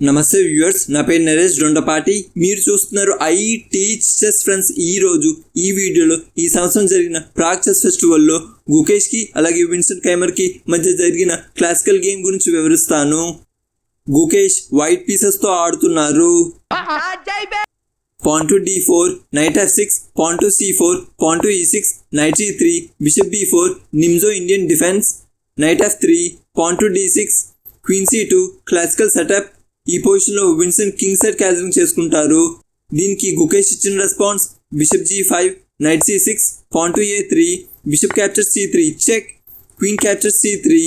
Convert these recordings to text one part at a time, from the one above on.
నమస్తే వ్యూవర్స్ నా పేరు నరేష్ డొండపాటి. మీరు చూస్తున్నారు ఐ టీచర్స్ చెస్ ఫ్రెండ్స్. ఈ రోజు ఈ వీడియోలో ఈ సంవత్సరం జరిగిన ప్రాక్చర్స్ ఫెస్టివల్లో గుకేష్కి అలాగే విన్సెంట్ కైమర్కి మధ్య జరిగిన క్లాసికల్ గేమ్ గురించి వివరిస్తాను. గుకేష్ వైట్ పీసెస్తో ఆడుతున్నారు. Pawn to D four knight F six pawn to C four pawn to E six knight G three bishop B four Nimzo Indian defence knight F three pawn to D six queen C two classical setup ఈ పొజిషన్లో Vincent king side క్యాజరింగ్ చేసుకుంటారు. దీనికి గుకేష్ ఇచ్చిన response bishop G five knight C six pawn to A three bishop capture C three check queen capture C three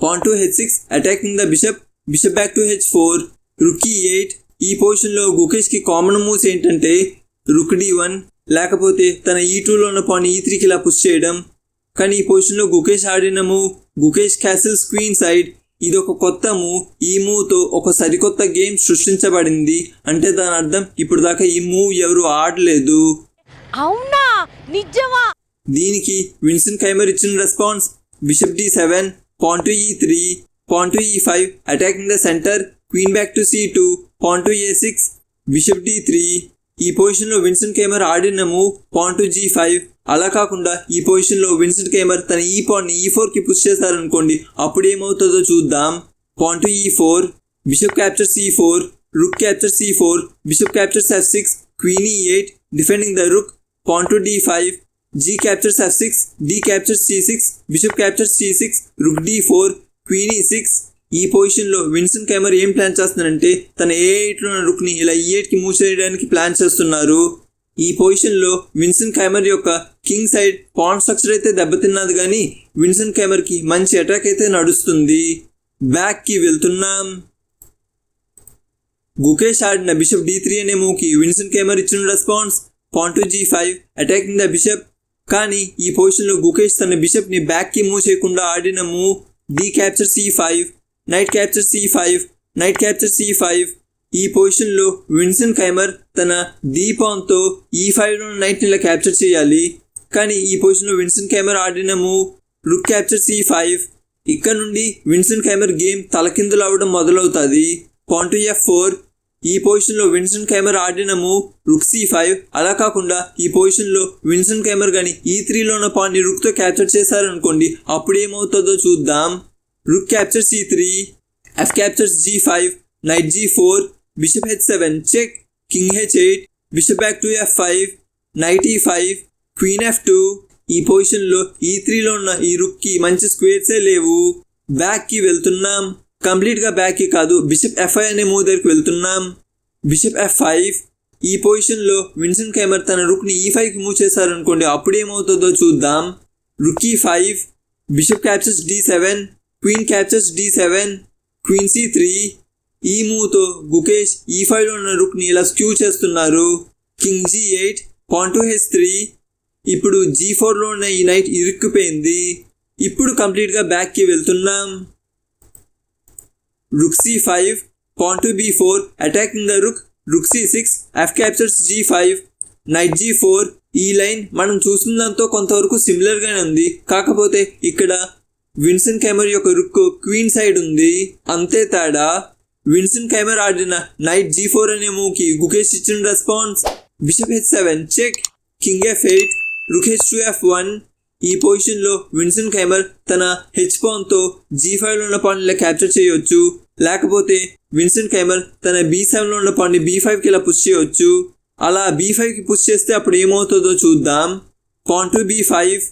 pawn to H six attacking the bishop bishop back to H four rook E eight ఈ పొజిషన్లో గుకేష్కి common moves ఏంటంటే రుక్ D one లేకపోతే తన e ఈ టూలో ఉన్న pan ఈ త్రీకి ఇలా పుష్ చేయడం. కానీ ఈ పొజిషన్లో గుకేష్ ఆడిన move Gukesh castles queen side ఇది ఒక కొత్త మూవ్ ఈ మూవ్తో ఒక సరికొత్త గేమ్ సృష్టించబడింది. అంటే దాని అర్థం ఇప్పుడు దాకా ఈ మూవ్ ఎవరు ఆడలేదు. అవునా? నిజమా? దీనికి విన్సెంట్ కైమర్ ఇచ్చిన response bishop D seven pawn to E three pawn to E five attacking the centre queen back to C two pawn to A six bishop D three. ఈ పొజిషన్లో విన్సెంట్ కేమర్ ఆడిన move pawn to G five. అలా కాకుండా ఈ పొజిషన్లో Vincent కేమర్ తన ఈ పాన్ని ఈ ఫోర్కి పుష్ చేస్తారనుకోండి అప్పుడు ఏమవుతుందో చూద్దాం. Pawn to E four bishop capture C four rook capture C four bishop captures F six queen E eight defending the rook pawn to D five G captures F six D captures C six bishop captures C six rook D four queen E ఈ పొజిషన్లో Vincent Kemar ఏం plan చేస్తున్నారంటే తన ఏ ఎయిట్లో ఉన్న రుక్ని ఇలా e ఈ ఎయిట్కి మూవ్ చేయడానికి ప్లాన్ చేస్తున్నారు. ఈ పొజిషన్లో విన్సన్ కెమర్ యొక్క కింగ్ సైడ్ పాన్ స్ట్రక్చర్ అయితే దెబ్బతిన్నది కానీ విన్సన్ కెమర్కి మంచి అటాక్ అయితే నడుస్తుంది. బ్యాక్కి వెళ్తున్నాం. గుకేష్ ఆడిన బిషప్ డి త్రీ అనే మూవ్కి విన్సన్ కెమెరా ఇచ్చిన response pawn to G five attacking the bishop కానీ ఈ పొజిషన్లో గుకేష్ తన బిషప్ని బ్యాక్కి మూవ్ చేయకుండా ఆడిన move D capture C five knight capture C five knight capture C five ఈ పొజిషన్లో విన్సన్ కైమర్ తన దీపాన్తో ఈ ఫైవ్లో నైట్ని ఇలా క్యాప్చర్ చేయాలి. కానీ ఈ పొజిషన్లో విన్సన్ కైమర్ ఆడిన move rook capture C five ఇక్కడ నుండి విన్సన్ కైమర్ గేమ్ తలకిందులు అవ్వడం మొదలవుతుంది. పాంటు ఎఫ్ ఫోర్ ఈ పొజిషన్లో విన్సన్ కైమర్ ఆడిన మూవ్ రుక్ సి ఫైవ్ అలా కాకుండా ఈ పొజిషన్లో విన్సన్ కైమర్ కానీ ఈ త్రీలో ఉన్న పాన్ని రుక్తో e క్యాప్చర్ చేశారనుకోండి అప్పుడు ఏమవుతుందో చూద్దాం. Rook capture C three F captures G five knight G four bishop H seven check king H eight bishop back to F five knight E five queen F two ఈ పొజిషన్లో ఈ త్రీలో ఉన్న ఈ రుక్కి మంచి స్క్వేర్సే లేవు. బ్యాక్కి వెళ్తున్నాం. కంప్లీట్గా బ్యాక్కి కాదు. బిషప్ ఎఫ్ఐ అనే మూవ్ దగ్గరికి వెళ్తున్నాం. బిషప్ ఎఫ్ ఫైవ్ ఈ పొజిషన్లో విన్సన్ కైమర్ తన రుక్ని ఈ ఫైవ్కి మూవ్ చేశారనుకోండి అప్పుడు ఏమవుతుందో చూద్దాం. Rook E five bishop captures D seven queen captures D seven queen C three ఈ మూవ్తో గుకేష్ ఈ ఫైవ్లో ఉన్న రుక్ని ఇలా స్క్యూ చేస్తున్నారు. King G eight pawn H three ఇప్పుడు జీ ఫోర్లో ఉన్న ఈ నైట్ ఇరుక్కుపోయింది. ఇప్పుడు కంప్లీట్గా బ్యాక్కి వెళ్తున్నాం. Rook C five pawn to B four attacking the rook rook C six F captures G five knight G four ఈ లైన్ మనం చూసినంతో కొంతవరకు సిమిలర్గానే ఉంది. కాకపోతే ఇక్కడ విన్సన్ కెమెర్ యొక్క రుక్కు క్వీన్ సైడ్ ఉంది. అంతే తేడా. విన్సన్ కెమెర్ ఆడిన నైట్ జీ ఫోర్ అనే మూవ్కి గుకేష్ ఇచ్చిన response. Bishop H seven check. King F eight rook H two F one ఈ పొజిషన్లో విన్సన్ కైమర్ తన హెచ్ పాన్తో జీ ఫైవ్లో ఉన్న పాన్ని క్యాప్చర్ చేయవచ్చు లేకపోతే విన్సన్ కైమర్ తన బీ సెవెన్లో ఉన్న పాన్ని బీ ఫైవ్కి ఇలా పుష్ చేయవచ్చు అలా బీ ఫైవ్కి పుష్ చేస్తే అప్పుడు ఏమవుతుందో చూద్దాం. Pawn to B five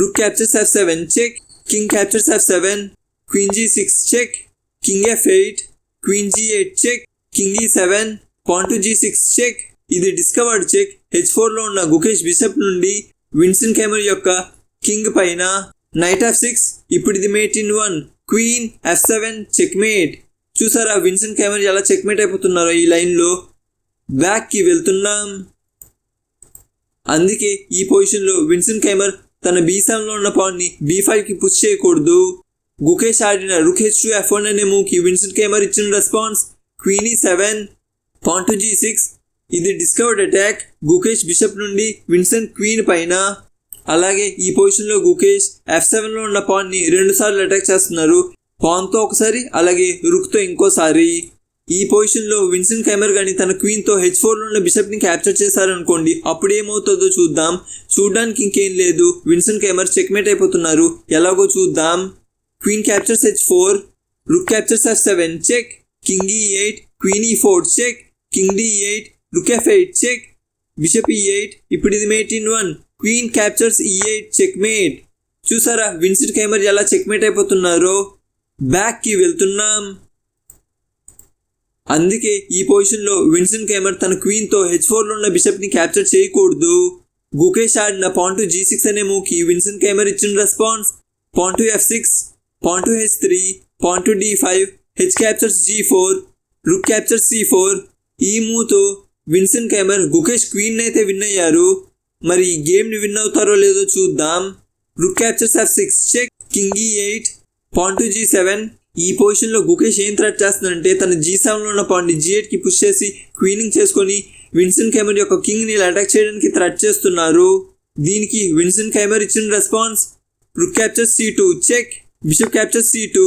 rook captures F seven check. King captures F seven queen G six check king F eight queen G eight check king check. Seven G six check ఇది discovered check H ఫోర్లో ఉన్న Gukesh bishop నుండి Vincent Keymer యొక్క king పైన knight F six ఇప్పుడు ఇది mate in one queen F seven check mate చూసారా Vincent Keymer ఎలా చెక్ మేట్ అయిపోతున్నారో ఈ లైన్లో? బ్యాక్కి వెళ్తున్నాం. అందుకే ఈ పొజిషన్లో విన్సన్ కైమర్ తన బీ సెవెన్లో ఉన్న పాన్ని బీ ఫైవ్కి పుష్ చేయకూడదు. గుకేష్ ఆడిన rook H two F one అనే మూవ్కి విన్సెంట్ కేమర్ ఇచ్చిన response. Queen E seven pawn to G six. ఇది డిస్కవర్డ్ అటాక్. గుకేష్ బిషప్ నుండి విన్సెంట్ క్వీన్ పైన. అలాగే ఈ పొజిషన్లో గుకేష్ ఎఫ్ సెవెన్లో ఉన్న పాన్ని రెండు సార్లు అటాక్ చేస్తున్నారు. పాన్తో ఒకసారి అలాగే రుక్తో ఇంకోసారి. ఈ పొజిషన్లో విన్సన్ కెమెర్ కానీ తన క్వీన్తో హెచ్ ఫోర్లో ఉన్న బిషప్ని క్యాప్చర్ చేశారనుకోండి అప్పుడు ఏమవుతుందో చూద్దాం. చూడడానికి ఇంకేం లేదు. విన్సన్ కెమెర్ చెక్మేట్ అయిపోతున్నారు. ఎలాగో చూద్దాం. Queen captures H four rook captures F seven check. King E eight queen E four check. King D eight rook F eight check. Bishop E eight ఇప్పుడు ఇది mate in one. Queen captures E eight check mate చూసారా Vincent Keymer ఎలా checkmate అయిపోతున్నారో? బ్యాక్కి వెళ్తున్నాం. అందుకే ఈ పొజిషన్లో విన్సెంట్ తన క్వీన్తో హెచ్ ఫోర్లో ఉన్న బిషప్ని క్యాప్చర్ చేయకూడదు. గుకేష్ ఆడిన పాంటు జీ సిక్స్ అనే మూవ్కి విన్సన్ కెమర్ ఇచ్చిన response pawn to F six pawn to H three pawn to D five H captures G four rook captures C four ఈ మూవ్తో విన్సన్ కెమర్ గుకేష్ క్వీన్ అయితే విన్ అయ్యారు. మరి ఈ గేమ్ని విన్ అవుతారో లేదో చూద్దాం. Rook captures F six check king E eight pawn to G seven ఈ పొజిషన్లో గుకేష్ ఏం థ్రెట్ చేస్తుందంటే తన జీ సెవెన్లో ఉన్న పాయింట్ జీ ఎయిట్కి పుష్ చేసి క్వీనింగ్ చేసుకొని విన్సన్ కైమర్ యొక్క కింగ్ని అటాక్ చేయడానికి థ్రెట్ చేస్తున్నారు. దీనికి విన్సన్ కైమర్ ఇచ్చిన response rook capture C two check bishop capture C two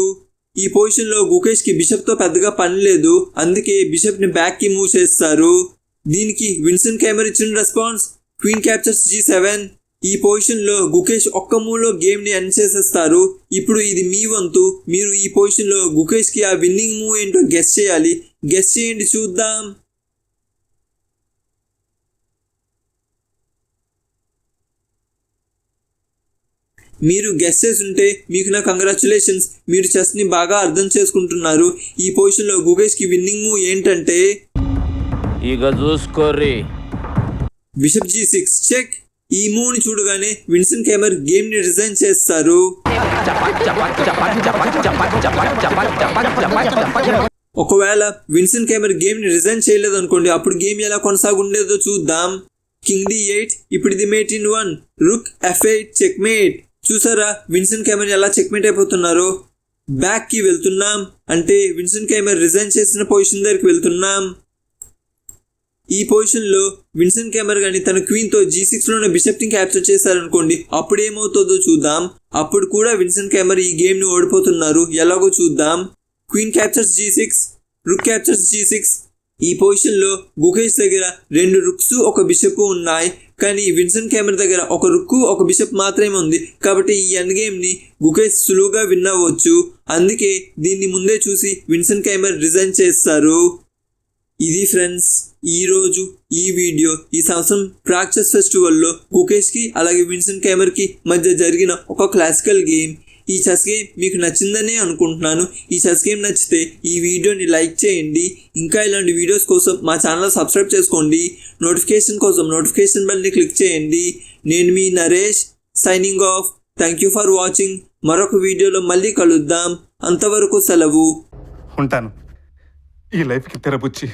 ఈ పొజిషన్లో గుకేష్కి బిషప్తో పెద్దగా పని లేదు. అందుకే బిషప్ని బ్యాక్కి మూవ్ చేస్తారు. దీనికి విన్సన్ కైమర్ ఇచ్చిన response queen captures G seven ఈ పొజిషన్లో గుకేష్ ఒక్క మూవ్లో గేమ్ని ఎండ్ చేసేస్తారు. ఇప్పుడు ఇది మీ వంతు. మీరు ఈ పొజిషన్లో గుకేష్కి ఆ విన్నింగ్ మూవ్ ఏంటో గెస్ చేయాలి. గెస్ చేయండి చూద్దాం. మీరు గెస్ చేసి ఉంటే మీకు నా కంగ్రాచులేషన్స్. మీరు చెస్ని బాగా అర్థం చేసుకుంటున్నారు. ఈ పొజిషన్లో గుకేష్కి విన్నింగ్ మూవ్ ఏంటంటే ఇక చూసుకోర్రి. Bishop G six. చెక్. ఈ మూవ్ని చూడగానే విన్సన్ కేమర్ గేమ్ని రిజైన్ చేస్తారు. ఒకవేళ విన్సన్ కేమర్ గేమ్ని రిజైన్ చేయలేదు అనుకోండి అప్పుడు గేమ్ ఎలా కొనసాగుండేదో చూద్దాం. కింగ్ డి ఎయిట్ ఇప్పుడు ఇది mate in one. Rook F eight check mate చూసారా విన్సన్ కేమర్ ఎలా చెక్ మేట్ అయిపోతున్నారో? బ్యాక్కి వెళ్తున్నాం. అంటే విన్సన్ కేమర్ రిజైన్ చేసిన పొజిషన్ దగ్గరికి వెళ్తున్నాం. ఈ పొజిషన్లో కెమెరా కానీ గాని తన క్వీన్తో జీ సిక్స్లోనే బిషప్ని క్యాప్చర్ చేశారనుకోండి అప్పుడు ఏమవుతుందో చూద్దాం. అప్పుడు కూడా విన్సన్ కెమెరా ఈ గేమ్ని ఓడిపోతున్నారు. ఎలాగో చూద్దాం. Queen captures G six rook captures G six ఈ పొజిషన్లో గుకేష్ దగ్గర రెండు రుక్స్ ఒక బిషప్ ఉన్నాయి. కానీ విన్సన్ కెమెరా దగ్గర ఒక రుక్కు ఒక బిషప్ మాత్రమే ఉంది. కాబట్టి ఈ ఎండ్ గేమ్ని గుకేష్ సులువుగా విన్ అవ్వచ్చు. అందుకే దీన్ని ముందే చూసి విన్సన్ కెమెరా రిజైన్ చేస్తారు. ఇది ఫ్రెండ్స్ ఈ రోజు ఈ వీడియో ఈ సంవత్సరం ప్రాక్చస్ ఫెస్టివల్లో కుకేష్కి అలాగే విన్సెంట్కి మధ్య జరిగిన ఒక క్లాసికల్ గేమ్. ఈ చెస్ గేమ్ మీకు నచ్చిందనే అనుకుంటున్నాను. ఈ చెస్ గేమ్ నచ్చితే ఈ వీడియోని లైక్ చేయండి. ఇంకా ఇలాంటి వీడియోస్ కోసం మా ఛానల్ సబ్స్క్రైబ్ చేసుకోండి. నోటిఫికేషన్ కోసం నోటిఫికేషన్ బెల్ని క్లిక్ చేయండి. నేను మీ Naresh signing off. Thank you for watching. మరొక వీడియోలో మళ్ళీ కలుద్దాం. అంతవరకు సెలవు. ఉంటాను. ఈ లైఫ్కి తెరపుచ్చి